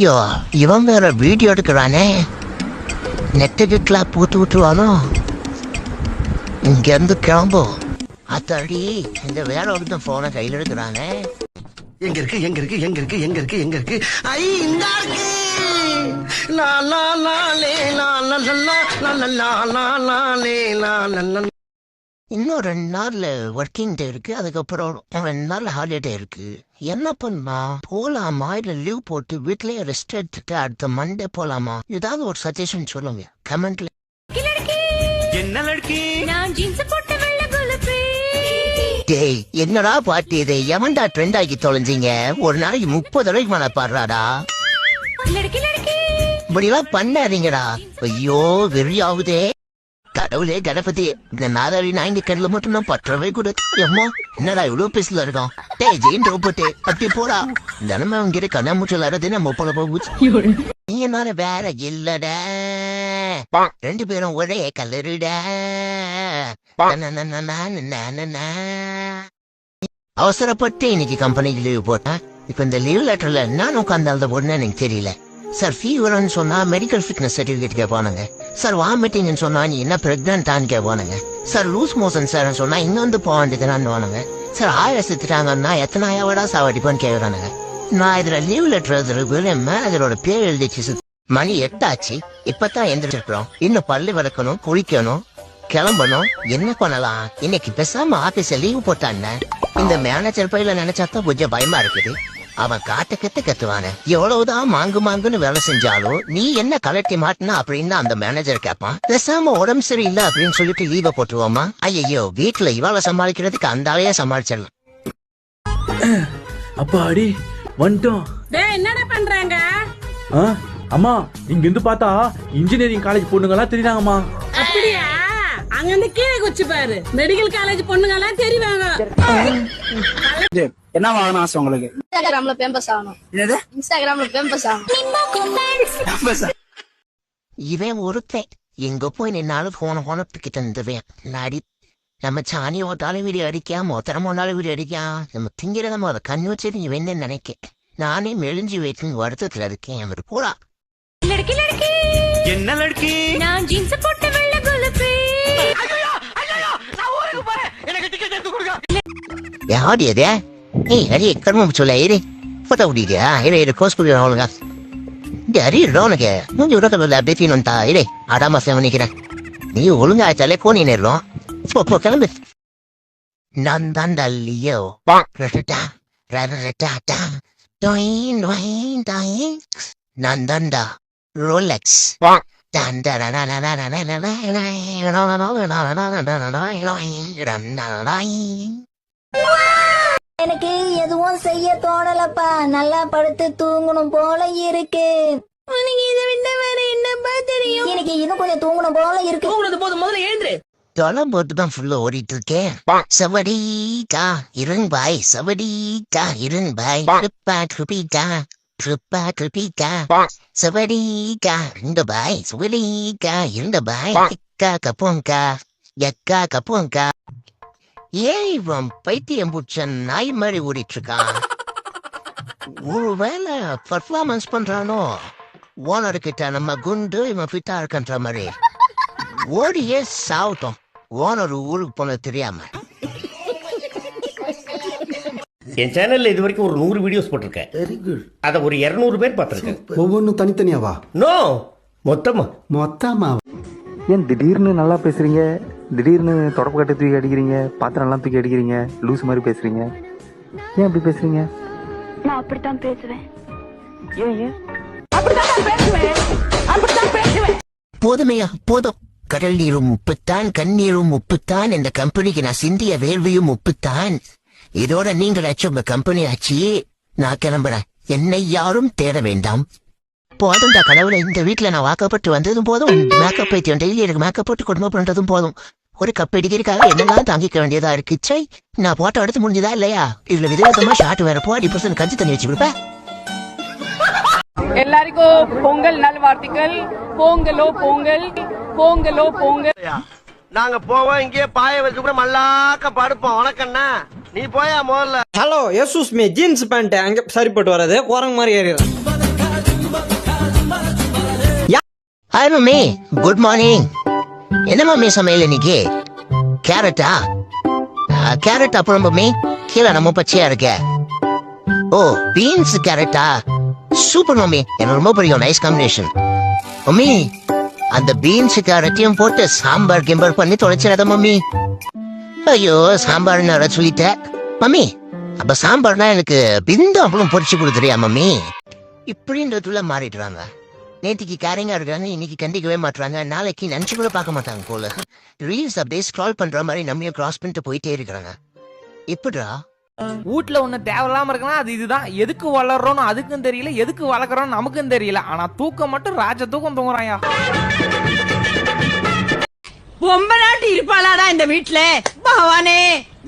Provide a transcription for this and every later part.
ஐயோ இவன் வேற வீடியோ எடுக்கிறானே. நெட்டு கிட்டலாம் பூத்து விட்டுருவானோ இங்கேருந்து கிளம்போ. அத்தாடி இந்த வேற ஒருத்தன் ஃபோனை கையில் எடுக்கிறானே. எங்க இருக்கு எங்க இருக்கு எங்க இருக்கு எங்க இருக்கு எங்க இருக்கு ஐ இந்த இருக்கு லா லா லா லே லா லா லா லா லா லா லா லே லா லா இன்னும் ரெண்டு நாள்ல ஒர்க்கிங் டே இருக்கு. அதுக்கப்புறம் ரெண்டு நாள்ல ஹாலிடே இருக்கு. என்ன பண்ணா போலாமா? இல்ல லீவ் போட்டு வீட்லயே ரெஸ்ட் எடுத்துட்டு அடுத்த மண்டே போலாமா? ஏதாவது ஒரு சஜஷன் சொல்லுங்க. கமெண்ட்ல என்ன லடக்கி நான் ஜீன்ஸ் போட்டு வெள்ள குலப்பே டேய் என்னடா பாட்டி இது? எவன்டா ட்ரெண்ட் ஆக்கி தொலைஞ்சீங்க? ஒரு நாளைக்கு முப்பது ரூபாய்க்கு மேல பாடுறாடா இப்படிலாம் பண்ணாதீங்கடா. ஐயோ வெறி கடவுளே கணபதி. இந்த நாதாரி நாயங்க கண்ணில் மட்டும் நான் பற்றவே கூடாது. எம்மா என்னடா இவ்வளவு பிசுல இருக்கோம் டே ஜெயின் ரோபோட்டு அப்படி போடா. தினமும் அவங்க கண்ணா கண்ணாமூச்சல் ஆடுறது நம்ம போல போச்சு நீ என்னால வேற இல்லடா. ரெண்டு பேரும் ஒரே கலருடா. அவசரப்பட்டு இன்னைக்கு கம்பெனிக்கு லீவ் போட்டேன் இப்ப இந்த லீவ் லெட்டர்ல நான் உட்காந்து அந்த பொண்ணு எனக்கு தெரியல. சார் ஃபீவர்னு சொன்னா மெடிக்கல் ஃபிட்னஸ் சர்டிபிகேட் கேட்பானுங்க சார் வாமிட்டிங்னு சொன்னா நீ என்ன பிரெக்னன்டான்னு கேட்பானுங்க சார் லூஸ் மோஷன் சார் சொன்னா இங்க வந்து போக வேண்டியதுனான்னு சார் ஆயிரம் செத்துட்டாங்கன்னா எத்தனை ஆயாவடா சாவடிப்பான்னு கேக்குறானுங்க நான் இதுல லீவ் லெட்டர் எழுதுறதுக்கு என் மேனேஜரோட பேர் எழுதிச்சு மணி எட்டாச்சு இப்பதான் எந்திரிச்சிருக்கிறோம் இன்னும் பள்ளி வளர்க்கணும் குளிக்கணும் கிளம்பணும் என்ன பண்ணலாம் இன்னைக்கு பேசாம ஆபீஸ்ல லீவ் போட்டான்னு இந்த மேனேஜர் பையில நினைச்சா தான் கொஞ்சம் பயமா இருக்குது அவன் காட்ட கத்து கத்துவானே எவ்வளவுதான் மாங்கு மாங்குன்னு வேலை செஞ்சாலும் நீ என்ன கலட்டி மாட்டினா அப்படின்னு அந்த மேனேஜர் கேட்பான் பேசாம உடம்பு சரியில்லை அப்படின்னு சொல்லிட்டு லீவை போட்டுருவோமா? ஐயோ வீட்டுல இவாள சமாளிக்கிறதுக்கு அந்த ஆளையே சமாளிச்சிடலாம். அப்பாடி வந்துட்டோம். டேய் என்னடா பண்றாங்க? ஆ அம்மா இங்க இருந்து பார்த்தா இன்ஜினியரிங் காலேஜ் பொண்ணுங்கலாம் தெரியுறாங்கம்மா அப்படியா? அங்கிருந்து கீழே குச்சி பாரு. மெடிக்கல் காலேஜ் பொண்ணுங்க எல்லாம் தெரிவாங்க என்ன வாங்கணும் ஆசை உங்களுக்கு? இன்ஸ்டாகிராம்ல பேம்பஸ் ஆகணும். என்னது? இன்ஸ்டாகிராம்ல பேம்பஸ் ஆகணும். இவன் ஒருத்தன். எங்க போய் நின்னாலும் போன போனத்துக்கிட்ட இருந்துவேன் நடி நம்ம சாணியோட தலைவிடி அடிக்கா மொத்தனமோ தலைவிடி அடிக்கா நம்ம திங்கிறத முத கண்ணு வச்சு நீ வேணு நினைக்க நானே மெழிஞ்சு வைத்து வருத்தத்துல இருக்கேன். அவர் போலாம் என்ன லடக்கி? நான் ஜீன்ஸ் போட்ட வெள்ள குலப்பே ಯಾವ್ದು ಇದೆ ಏ ಅರಿ ಕಣ್ಣು ಮುಚ್ಚಲ್ಲ ಇರಿ ಫೋಟೋ ಹುಡುಗಿದ್ಯಾ ಇರಿ ಇರಿ ಕೋಸ್ಕೊಡಿ ಅವನಿಗೆ ಅರಿ ಇರೋ ಅವನಿಗೆ ಮುಂದೆ ಇರೋ ಕಲ್ಲ ಬೇತೀನು ಅಂತ ಇರಿ ಆರಾಮ ಅವನಿಗಿರ ನೀವು ಒಳಗೆ ಆಯ್ತಲ್ಲೇ ಕೋನೇನಿರೋ ಪೊಪ್ಪು ಕೆಲವು ನಂದಲ್ಲಿಯೋ ನಂದಂದ ರೋಲೆಕ್ಸ್ எனக்கு எதுவும் செய்ய தோணலப்பா. நல்லா படுத்து தூங்கணும் போல இருக்கு. என்னப்பா தெரியும்? எனக்கு இது கொஞ்சம் தூங்கணும் போல இருக்கு. தொலை போட்டுதான் ஃபுல்லா ஓடிட்டு இருக்கேன் சவடி டா இருன் பாய் சவடி டா இருன் பாய் டுப்பா டுபிட்டா சவடிக்கா இந்த பாய் சவடிக்கா இருந்த பாய் எக்கா கப்போங்கா எக்கா கப்போங்கா ஏன் இவன் பைத்தியம் பிடிச்ச நாய் மாதிரி ஓடிட்டு இருக்கான் ஒருவேளை பர்ஃபார்மன்ஸ் பண்றானோ? ஓனர் கிட்ட நம்ம குண்டு இவன் ஃபிட்டா இருக்கன்ற மாதிரி. ஓடியே சாவட்டும். ஓனர் ஊருக்கு போனது தெரியாம. என் சேனல்ல இது வரைக்கும் ஒரு நூறு வீடியோஸ் போட்டிருக்கேன். வெரி குட் அதை ஒரு இருநூறு பேர் பார்த்துருக்கேன். ஒவ்வொன்றும் தனித்தனியாவா? நோ மொத்தமா. மொத்தமா. ஏன் திடீர்னு நல்லா பேசுறீங்க? திடீர்னு தொடப்பு கட்டை தூக்கி அடிக்கிறீங்க? பாத்திரம் எல்லாம் தூக்கி அடிக்கிறீங்க? லூஸ் மாதிரி பேசுறீங்க. ஏன் இப்படி பேசுறீங்க? நான் அப்படித்தான் பேசுவேன். போதுமையா? போதும். கடல் நீரும் உப்புத்தான் கண்ணீரும் உப்புத்தான். இந்த கம்பெனிக்கு நான் சிந்திய வேர்வையும் உப்புத்தான். இதோட நீங்கள் ஆச்சு உங்க கம்பெனி ஆச்சு. நான் கிளம்புறேன். என்னை யாரும் தேட வேண்டாம். போதும்டா கடவுளை இந்த வீட்டுல நான் வாக்கப்பட்டு வந்ததும் போதும் மேக்கப் பைத்தியம் டெய்லி எனக்கு மேக்கப் போட்டு குடும்பம் பண்றதும் போதும். ஒரு கப் அடிக்கிறதுக்காக என்னெல்லாம் தாங்கிக்க வேண்டியதா இருக்கு? சை நான் போட்டோ எடுத்து முடிஞ்சதா இல்லையா? இதுல விதவிதமா ஷாட் வேற போ அடி பர்சன்ட் கஞ்சி தண்ணி வச்சு கொடுப்பேன் எல்லாருக்கும் பொங்கல் நல்வாழ்த்துக்கள். பொங்கலோ பொங்கல் பொங்கலோ பொங்கல் நாங்க போவோம் இங்கே பாய வச்சு கூட மல்லாக்க படுப்போம். வணக்கண்ணா நீ போயா முதல்ல ஹலோ எசூஸ் மீ ஜீன்ஸ் பேண்ட் அங்க சரிப்பட்டு வராது. குரங்கு மாதிரி ஏறிடும். Hi mummy. குட் மார்னிங் என்ன மம்மி சமையல் இன்னைக்கு? கேரட்டா கேரட் அப்புறம் மம்மி கீழே நம்ம பச்சையா இருக்க. ஓ பீன்ஸ் கேரட்டா சூப்பர் மம்மி. எனக்கு ரொம்ப பிடிக்கும் நைஸ் காம்பினேஷன் மம்மி அந்த பீன்ஸ் கேரட்டையும் போட்டு சாம்பார் கிம்பர் பண்ணி தொலைச்சிடாத மம்மி. ஐயோ சாம்பார் நான் சொல்லிட்டேன். மம்மி அப்ப சாம்பார்னா எனக்கு பிந்து அப்பளும் பொரிச்சு கொடுத்துறியா மம்மி? இப்படின்றதுல மாறிடுறாங்க. நேத்திக்கு கேரிங்கா இருக்காங்க இன்னைக்கு கண்டிக்கவே மாட்டாங்க நாளைக்கு நினைச்சு கூட பார்க்க மாட்டாங்க போல. ரீல்ஸ் அப்படியே ஸ்க்ரால் பண்ற மாதிரி நம்மையும் கிராஸ் பண்ணிட்டு போயிட்டே இருக்கிறாங்க. இப்படிடா வீட்ல ஒண்ணு தேவையில்லாம இருக்கலாம் அது இதுதான். எதுக்கு வளர்றோம்னு அதுக்கும் தெரியல எதுக்கு வளர்க்குறோம்னு நமக்கும் தெரியல. ஆனா தூக்கம் மட்டும் ராஜ தூக்கம் தூங்குறாயா ரொம்ப நாட்டு இருப்பாளாடா இந்த வீட்ல? பகவானே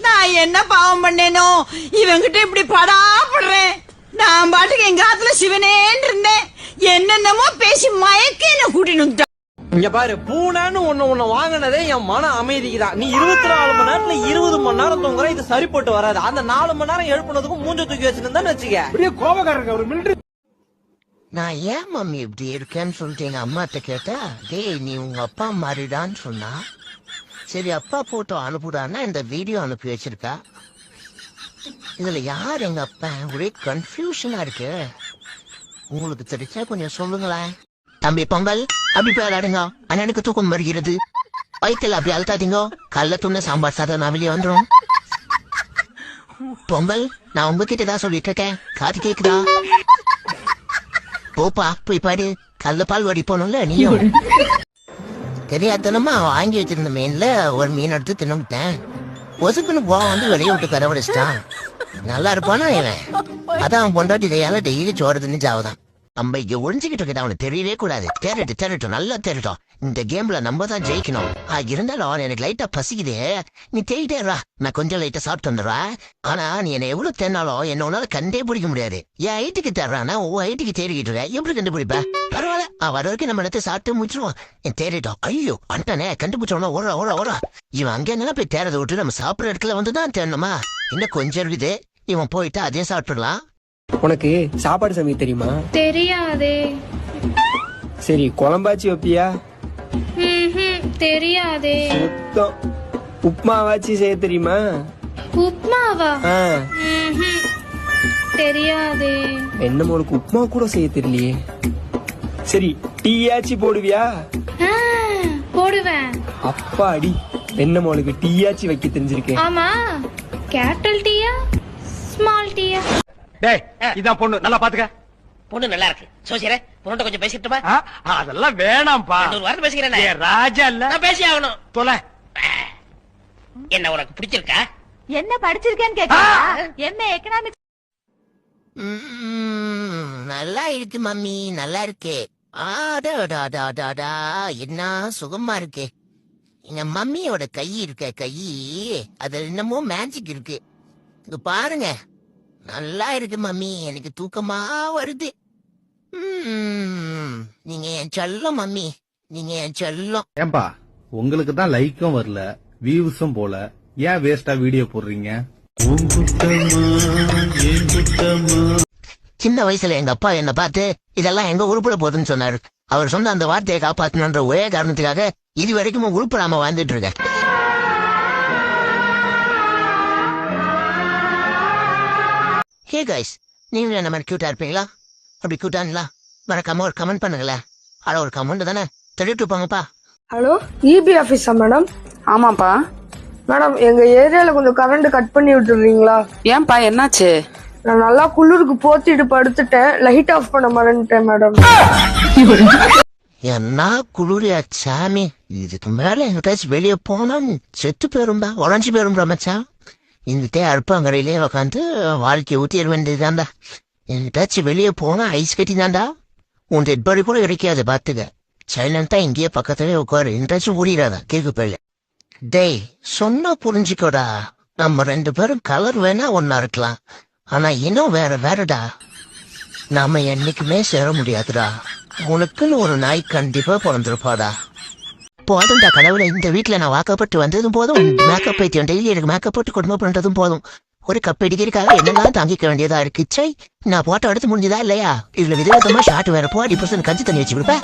நான் என்ன பாவம் பண்ணேனோ? இவங்கிட்ட இப்படி படாப்படுறேன் நான் பாட்டுக்கு எங்க ஆத்துல சிவனேன்னு இருந்தேன். என்னென்னமோ பேசி மயக்க என்ன கூட்டின்னு. இங்க பாரு பூனைன்னு ஒண்ணு ஒண்ணு வாங்கினதே என் மன அமைதிக்கு தான் நீ இருபத்தி நாலு மணி நேரத்துல இருபது மணி நேரம் தூங்குற இது சரிப்பட்டு வராது. அந்த நாலு மணி நேரம் எழுப்புனதுக்கும் மூஞ்ச தூக்கி வச்சிருந்தா வச்சுக்க. நான் ஏன் மம்மி இப்படி இருக்கேன்னு சொல்லிட்டு எங்க அம்மாட்ட கேட்டா டேய் நீ உங்க அப்பா மாறிடான்னு சொன்னா சரி அப்பா போட்டோ அனுப்புடான்னா இந்த வீடியோ அனுப்பி வச்சிருக்கா இதுல யார் எங்க அப்பா ஒரே கன்ஃபியூஷனா இருக்கு உங்களுக்கு தெரிஞ்சா கொஞ்சம் சொல்லுங்களேன் தம்பி பொங்கல் அப்படி போய் விளையாடுங்க அண்ணனுக்கு தூக்கம் வருகிறது வயிற்றுல அப்படி அழுத்தாதீங்க கல்ல துண்ண சாம்பார் சாதம் நான் வெளியே வந்துடும் பொங்கல் நான் உங்ககிட்ட தான் சொல்லிட்டு இருக்கேன் காது கேக்குதா போப்பா போய் பாரு. கல்ல பால் வடி போனோம்ல நீயும். தெரியாதனமா வாங்கி வச்சிருந்த மீன்ல ஒரு மீன் எடுத்து தின்னுட்டேன் ஒசுக்குன்னு போ வந்து வெளியே விட்டு கரவடிச்சிட்டான். நல்லா இருப்பானா இவன்? அதான் அவன் பொண்டாட்டி கையால டெய்லி சோறு தின்னு சாவதான் நம்ம இங்க ஒழிஞ்சுக்கிட்டு இருக்க அவனுக்கு தெரியவே கூடாது. தேரட்டு தேரட்டும். நல்லா தேரட்டும். இந்த கேம்ல நம்ம தான் ஜெயிக்கணும். இருந்தாலும் எனக்கு லைட்டா பசிக்குதே. நீ தேயிட்டேரா நான் கொஞ்சம் லைட்டா சாப்பிட்டு வந்துடுறா. ஆனா நீ என்ன எவ்வளவு தேனாலும் என்ன உன்னால கண்டே பிடிக்க முடியாது. என் ஹைட்டுக்கு தர்றானா ஓ ஐட்டுக்கு தேடிக்கிட்டு இருக்க எப்படி கண்டுபிடிப்ப? பரவாயில்ல. அவன் வர வரைக்கும் நம்ம இடத்த சாப்பிட்டு முடிச்சிருவோம். என் தேடிட்டோம். ஐயோ அண்டானே கண்டுபிடிச்சோம்னா ஓரா ஓடுறா ஓடுறா. இவன் அங்கே என்ன போய் தேரதை விட்டு நம்ம சாப்பிடுற இடத்துல வந்து தான் தேடணுமா? இன்னும் கொஞ்சம் இருக்குது. இவன் போயிட்டு அதையும் சாப்பிட்டுடலாம். உனக்கு சாப்பாடு சமைக்க தெரியுமா? தெரியாதே. சரி குழம்பாச்சு வைப்பியா? தெரியாதே. சுத்தம். உப்மாவாச்சு செய்ய தெரியுமா? உப்மாவா? தெரியாதே. என்ன உனக்கு உப்மா கூட செய்ய தெரியலையே. சரி டீயாச்சு போடுவியா? போடுவேன். அப்பாடி என்ன மோளுக்கு டீயாச்சு வைக்க தெரிஞ்சிருக்கேன் ஆமா ஸ்மால் டீயா? டேய் இதான் பொண்ணு. நல்லா பாத்துக்க. பொண்ணு நல்லா இருக்கு. சோசியரே பொண்ணு கொஞ்சம் பேசிட்டுமா அதெல்லாம் வேணாம்ப்பா. ஒரு வாரம் பேசிக்கிறேன். ராஜா இல்ல. நான் பேசி ஆகணும். தொலை. என்ன உனக்கு பிடிச்சிருக்கா? என்ன படிச்சிருக்கேன்னு கேக்குறா எம்ஏ எக்கனாமிக்ஸ் நல்லா இருக்கு மம்மி. நல்லா இருக்கு. ஆடாடாடாடாடா என்ன சுகமா இருக்கு. எங்க மம்மியோட கை இருக்க கை. அது என்னமோ மேஜிக் இருக்கு. பாருங்க. நல்லா இருக்கு மம்மி. எனக்கு தூக்கமா வருது. நீங்க என் செல்லம் மம்மி. நீங்க என் செல்லம். ஏன்பா உங்களுக்கு தான் லைக்கும் வரல வியூஸும் போல. ஏன் வேஸ்டா வீடியோ போடுறீங்க? சின்ன வயசுல எங்க அப்பா என்ன பார்த்து இதெல்லாம் எங்க உருப்பட போகுதுன்னு சொன்னாரு. அவர் சொன்ன அந்த வார்த்தையை காப்பாத்தணுன்ற ஒரே காரணத்துக்காக இது வரைக்கும் உருப்படாம வாழ்ந்துட்டு இருக்கேன். ஹே கைஸ் நீங்களும் என்ன மாதிரி கியூட்டா இருப்பீங்களா? அப்படி கியூட்டாங்களா மறக்காம ஒரு கமெண்ட் பண்ணுங்களேன். அட ஒரு கமெண்ட் தானே? தெரிவிட்டு போங்கப்பா. ஹலோ இபி ஆபீஸா மேடம் ஆமாப்பா. மேடம் எங்க ஏரியால கொஞ்சம் கரண்ட் கட் பண்ணி விட்டுறீங்களா? ஏன்பா என்னாச்சு? நான் நல்லா குளிருக்கு போத்திட்டு படுத்துட்டேன். லைட் ஆஃப் பண்ண மறந்துட்டேன் மேடம் என்ன குளிரியா சாமி? இதுக்கு மேல எங்கிட்டாச்சும் வெளியே போனா செத்து போயிரும்பா உடஞ்சி போயிரும்பா மச்சான். இங்கிட்டே அடுப்பாங்கரையிலே உக்காந்து வாழ்க்கையை ஊத்திட வேண்டியதுதான்டா. எங்கிட்டாச்சும் வெளியே போனா ஐஸ் கட்டி தான்டா உன் டெட் பாடி கூட கிடைக்காது பார்த்துக்க சைலண்டா இங்கேயே பக்கத்துலேயே உட்காரு எங்கிட்டாச்சும் ஓடிடாதா கேக்கு போயில டேய் சொன்னா புரிஞ்சுக்கோடா. நம்ம ரெண்டு பேரும் கலர் வேணா ஒன்னா இருக்கலாம். ஆனா இன்னும் வேற வேறடா. நாம என்னைக்குமே சேர முடியாதுடா. உனக்குன்னு ஒரு நாய் கண்டிப்பா பிறந்திருப்பாடா. போதும்டா கடவுளை இந்த வீட்டுல நான் வாக்கப்பட்டு வந்ததும் போதும் மேக்கப் பைத்தியம் டெய்லி எனக்கு மேக்கப் போட்டு குடும்பம் பண்ணுறதும் போதும். ஒரு கப் அடிக்கிறதுக்காக என்னெல்லாம் தாங்கிக்க வேண்டியதா இருக்கு? சை நான் போட்டோ எடுத்து முடிஞ்சதா இல்லையா? இதுல விதவிதமா ஷார்ட் வேற போ பர்சன் கஞ்சி தண்ணி வச்சு கொடுப்பேன்